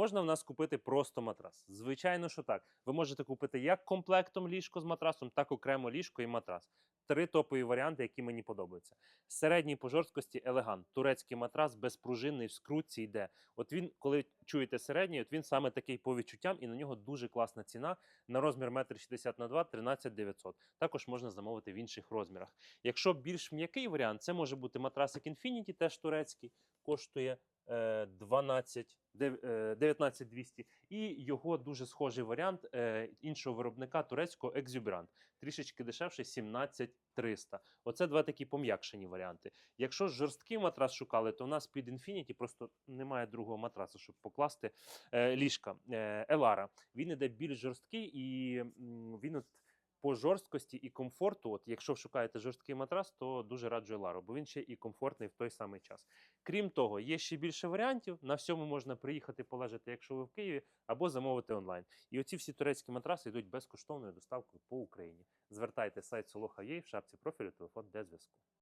можна в нас купити просто матрас? Звичайно, що так. Ви можете купити як комплектом ліжко з матрасом, так окремо ліжко і матрас. Три топові варіанти, які мені подобаються. Середній по жорсткості елегант. Турецький матрас безпружинний в скрутці йде. От він, коли чуєте середній, от він саме такий по відчуттям, і на нього дуже класна ціна на розмір 1,60 на 2 13 900. Також можна замовити в інших розмірах. Якщо більш м'який варіант, це може бути матрасик Infinity, теж турецький, коштує 12, дев- е, 19 200. І його дуже схожий варіант е, іншого виробника турецького Exuberant. Трішечки дешевший 17 300. Оце два такі пом'якшені варіанти. Якщо жорсткий матрас шукали, то в нас під Infinity просто немає другого матрасу, щоб покласти е, ліжка. Е, Елара. Він іде більш жорсткий і він от по жорсткості і комфорту. От якщо шукаєте жорсткий матрас, то дуже раджу Елару, бо він ще і комфортний в той самий час. Крім того, є ще більше варіантів. На всьому можна приїхати полежати, якщо ви в Києві, або замовити онлайн. І оці всі турецькі матраси йдуть безкоштовною доставкою по Україні. Звертайте сайт Солоха.ua в шапці профілю телефон для зв'язку.